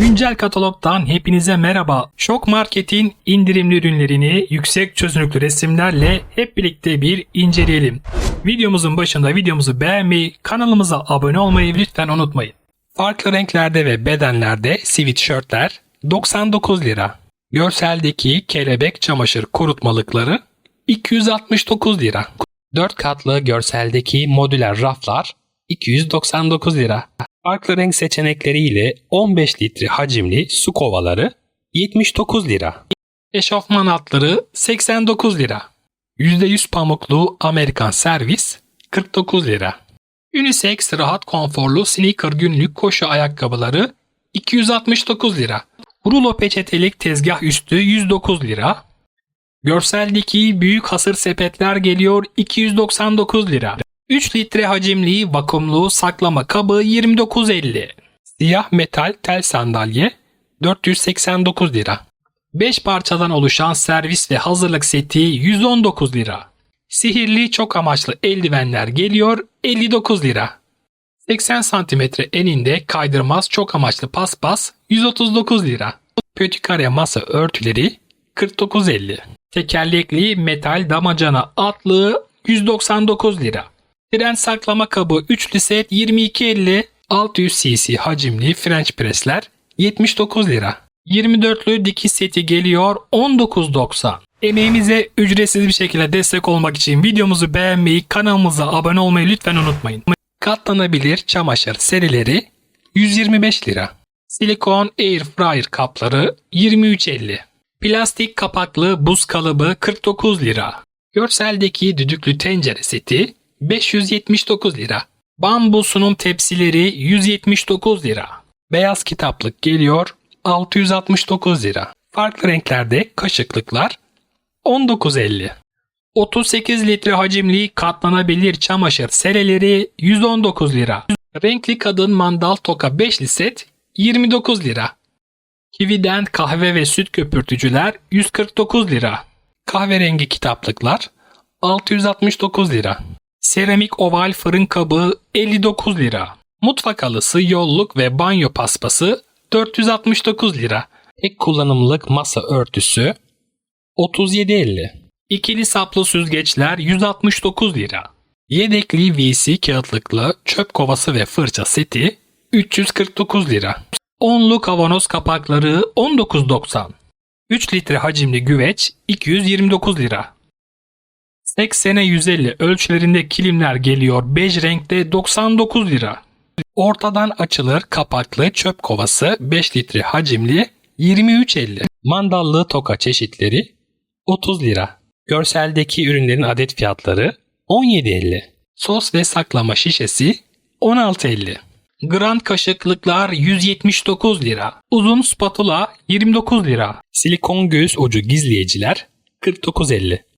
Güncel katalogdan hepinize merhaba. Şok Market'in indirimli ürünlerini yüksek çözünürlüklü resimlerle hep birlikte bir inceleyelim. Videomuzun başında videomuzu beğenmeyi, kanalımıza abone olmayı lütfen unutmayın. Farklı renklerde ve bedenlerde sweatshirtler 99 lira. Görseldeki kelebek çamaşır kurutmalıkları 269 lira. 4 katlı görseldeki modüler raflar 299 lira. Farklı renk seçenekleriyle 15 litre hacimli su kovaları 79 lira. Eşofman altları 89 lira. %100 pamuklu Amerikan servis 49 lira. Unisex rahat konforlu sneaker günlük koşu ayakkabıları 269 lira. Rulo peçetelik tezgah üstü 109 lira. Görseldeki büyük hasır sepetler geliyor 299 lira. 3 litre hacimli vakumlu saklama kabı 29.50. Siyah metal tel sandalye 489 lira. 5 parçadan oluşan servis ve hazırlık seti 119 lira. Sihirli çok amaçlı eldivenler geliyor 59 lira. 80 cm eninde kaydırmaz çok amaçlı paspas 139 lira. Pötikare masa örtüleri 49.50. Tekerlekli metal damacana atlığı 199 lira. Tren saklama kabı üçlü set 22.50. 600 cc hacimli French pressler 79 lira. 24'lü dikiş seti geliyor 19.90. Emeğimize ücretsiz bir şekilde destek olmak için videomuzu beğenmeyi, kanalımıza abone olmayı lütfen unutmayın. Katlanabilir çamaşır serileri 125 lira. Silikon air fryer kapları 23.50. Plastik kapaklı buz kalıbı 49 lira. Görseldeki düdüklü tencere seti 579 lira. Bambu sunum tepsileri 179 lira. Beyaz kitaplık geliyor 669 lira. Farklı renklerde kaşıklıklar 19.50. 38 litre hacimli katlanabilir çamaşır sereleri 119 lira. Renkli kadın mandal toka 5'li set 29 lira. Kivi'den kahve ve süt köpürtücüler 149 lira. Kahverengi kitaplıklar 669 lira. Seramik oval fırın kabı 59 lira. Mutfak halısı, yolluk ve banyo paspası 469 lira. Tek kullanımlık masa örtüsü 37.50. İkili saplı süzgeçler 169 lira. Yedekli VC kağıtlıklı çöp kovası ve fırça seti 349 lira. Onlu kavanoz kapakları 19.90. 3 litre hacimli güveç 229 lira. 80'e 150 ölçülerinde kilimler geliyor bej renkte 99 lira. Ortadan açılır kapaklı çöp kovası 5 litre hacimli 23.50. Mandallı toka çeşitleri 30 lira. Görseldeki ürünlerin adet fiyatları 17.50. Sos ve saklama şişesi 16.50. Grand kaşıklıklar 179 lira. Uzun spatula 29 lira. Silikon göğüs ucu gizleyiciler 49.50.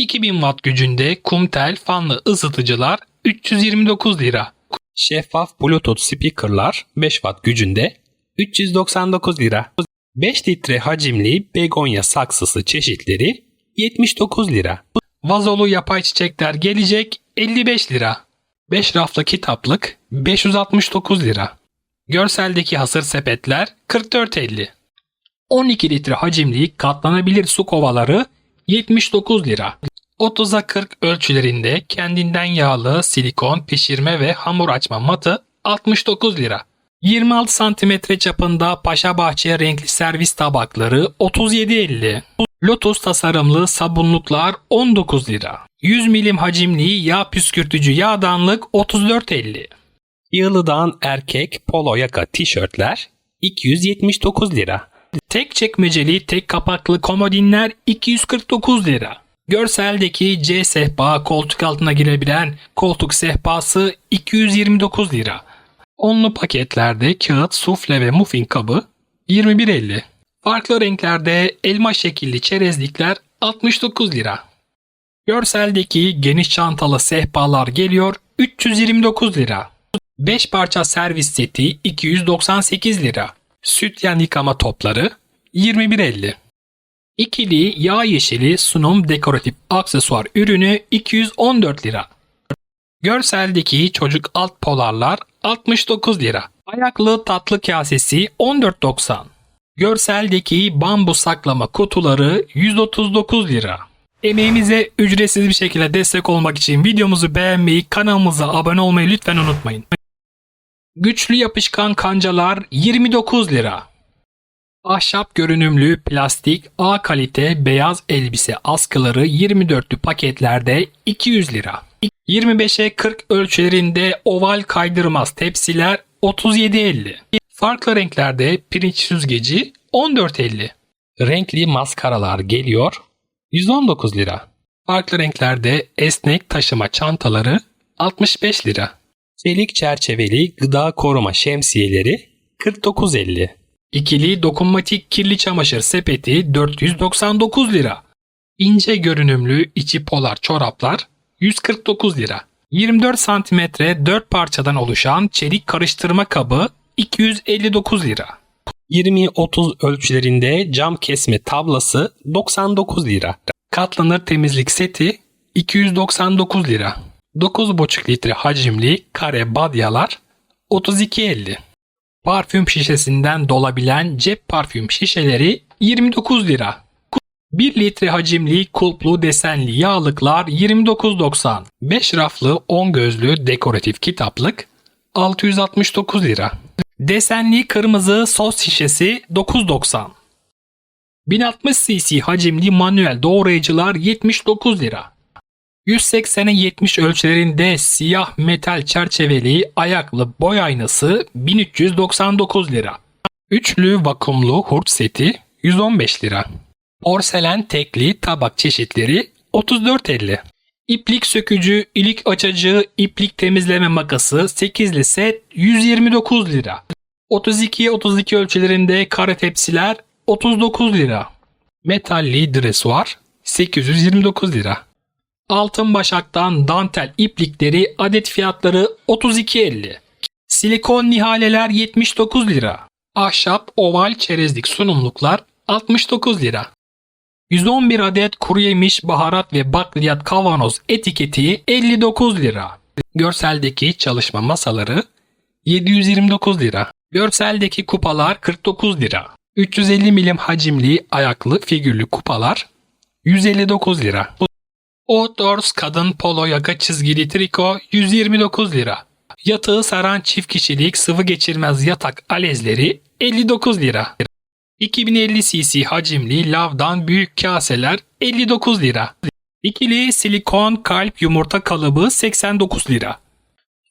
2000 watt gücünde kumtel fanlı ısıtıcılar 329 lira. Şeffaf Bluetooth speakerlar 5 watt gücünde 399 lira. 5 litre hacimli begonya saksısı çeşitleri 79 lira. Vazolu yapay çiçekler gelecek 55 lira. 5 raflı kitaplık 569 lira. Görseldeki hasır sepetler 44.50. 12 litre hacimli katlanabilir su kovaları 79 lira. 30'a 40 ölçülerinde kendinden yağlı silikon pişirme ve hamur açma matı 69 lira. 26 santimetre çapında Paşa Bahçe renkli servis tabakları 37.50. Lotus tasarımlı sabunluklar 19 lira. 100 milim hacimli yağ püskürtücü yağdanlık 34.50. Yığılıdan erkek polo yaka tişörtler 279 lira. Tek çekmeceli tek kapaklı komodinler 249 lira. Görseldeki C sehpa koltuk altına girebilen koltuk sehpası 229 lira. Onlu paketlerde kağıt, sufle ve muffin kabı 21.50. Farklı renklerde elma şekilli çerezlikler 69 lira. Görseldeki geniş çantalı sehpalar geliyor 329 lira. 5 parça servis seti 298 lira. Sütyen yıkama topları 21.50. İkili yağ yeşili sunum dekoratif aksesuar ürünü 214 lira. Görseldeki çocuk alt polarlar 69 lira. Ayaklı tatlı kasesi 14.90. Görseldeki bambu saklama kutuları 139 lira. Emeğimize ücretsiz bir şekilde destek olmak için videomuzu beğenmeyi, kanalımıza abone olmayı lütfen unutmayın. Güçlü yapışkan kancalar 29 lira. Ahşap görünümlü plastik A kalite beyaz elbise askıları 24'lü paketlerde 200 lira. 25'e 40 ölçülerinde oval kaydırmaz tepsiler 37.50. Farklı renklerde pirinç süzgeci 14.50. Renkli maskaralar geliyor 119 lira. Farklı renklerde esnek taşıma çantaları 65 lira. Çelik çerçeveli gıda koruma şemsiyeleri 49.50. İkili dokunmatik kirli çamaşır sepeti 499 lira. İnce görünümlü içi polar çoraplar 149 lira. 24 santimetre 4 parçadan oluşan çelik karıştırma kabı 259 lira. 20-30 ölçülerinde cam kesme tablası 99 lira. Katlanır temizlik seti 299 lira. 9,5 litre hacimli kare badyalar 32.50. Parfüm şişesinden dolabilen cep parfüm şişeleri 29 lira. 1 litre hacimli kulplu desenli yağlıklar 29.90. 5 raflı 10 gözlü dekoratif kitaplık 669 lira. Desenli kırmızı sos şişesi 9.90. 1060 cc hacimli manuel doğrayıcılar 79 lira. 180'e 70 ölçülerinde siyah metal çerçeveli ayaklı boy aynası 1399 lira. Üçlü vakumlu hurt seti 115 lira. Porselen tekli tabak çeşitleri 34.50. İplik sökücü, ilik açıcı, iplik temizleme makası 8'li set 129 lira. 32'ye 32 ölçülerinde kare tepsiler 39 lira. Metalli dresuar 829 lira. Altın başaktan dantel iplikleri adet fiyatları 32.50. Silikon nihaleler 79 lira. Ahşap oval çerezlik sunumluklar 69 lira. 111 adet kuru yemiş, baharat ve bakliyat kavanoz etiketi 59 lira. Görseldeki çalışma masaları 729 lira. Görseldeki kupalar 49 lira. 350 milim hacimli ayaklı figürlü kupalar 159 lira. Outdoors kadın polo yaka çizgili triko 129 lira. Yatağı saran çift kişilik sıvı geçirmez yatak alezleri 59 lira. 2050 cc hacimli lavdan büyük kaseler 59 lira. İkili silikon kalp yumurta kalıbı 89 lira.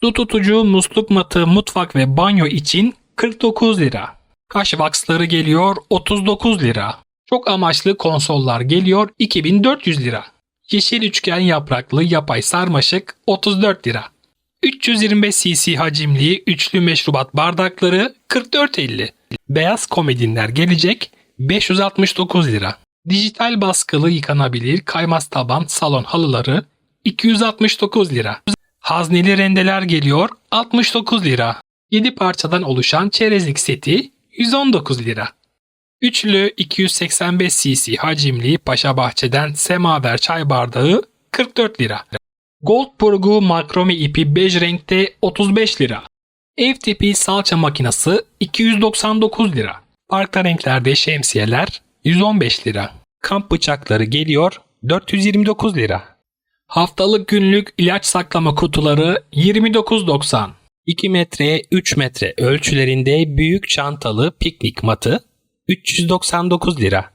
Su tutucu musluk matı mutfak ve banyo için 49 lira. Kaş vaksları geliyor 39 lira. Çok amaçlı konsollar geliyor 2400 lira. Yeşil üçgen yapraklı yapay sarmaşık 34 lira. 325 cc hacimli üçlü meşrubat bardakları 44.50. Beyaz komedinler gelecek 569 lira. Dijital baskılı yıkanabilir kaymaz taban salon halıları 269 lira. Hazneli rendeler geliyor 69 lira. 7 parçadan oluşan çerezlik seti 119 lira. Üçlü 285 cc hacimli Paşa Bahçe'den semaver çay bardağı 44 lira. Gold burgu makrome ipi bej renkte 35 lira. Ev tipi salça makinesi 299 lira. Farklı renklerde şemsiyeler 115 lira. Kamp bıçakları geliyor 429 lira. Haftalık günlük ilaç saklama kutuları 29.90. 2 metre 3 metre ölçülerinde büyük çantalı piknik matı 399 lira.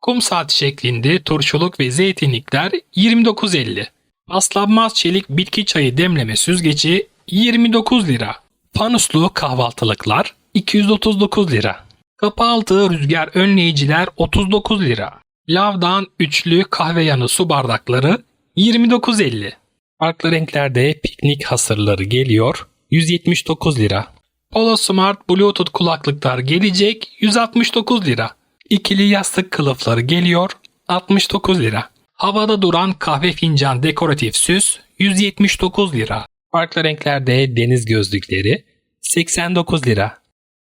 Kum saati şeklinde turşuluk ve zeytinlikler 29.50. Paslanmaz çelik bitki çayı demleme süzgeci 29 lira. Panuslu kahvaltılıklar 239 lira. Kapı altı rüzgar önleyiciler 39 lira. Lavdan üçlü kahve yanı su bardakları 29.50. Farklı renklerde piknik hasırları geliyor 179 lira. Polo Smart Bluetooth kulaklıklar gelecek 169 lira. İkili yastık kılıfları geliyor 69 lira. Havada duran kahve fincan dekoratif süs 179 lira. Farklı renklerde deniz gözlükleri 89 lira.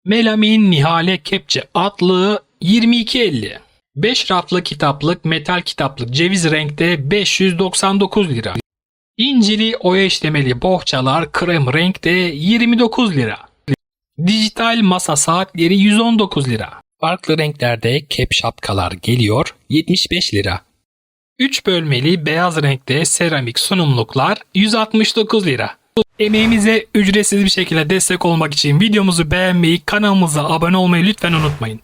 Melamin Nihale Kepçe atlığı 22.50. 5 raflı kitaplık metal kitaplık ceviz renkte 599 lira. İncili oya işlemeli bohçalar krem renkte 29 lira. Dijital masa saatleri 119 lira. Farklı renklerde kep şapkalar geliyor 75 lira. 3 bölmeli beyaz renkte seramik sunumluklar 169 lira. Emeğimize ücretsiz bir şekilde destek olmak için videomuzu beğenmeyi, kanalımıza abone olmayı lütfen unutmayın.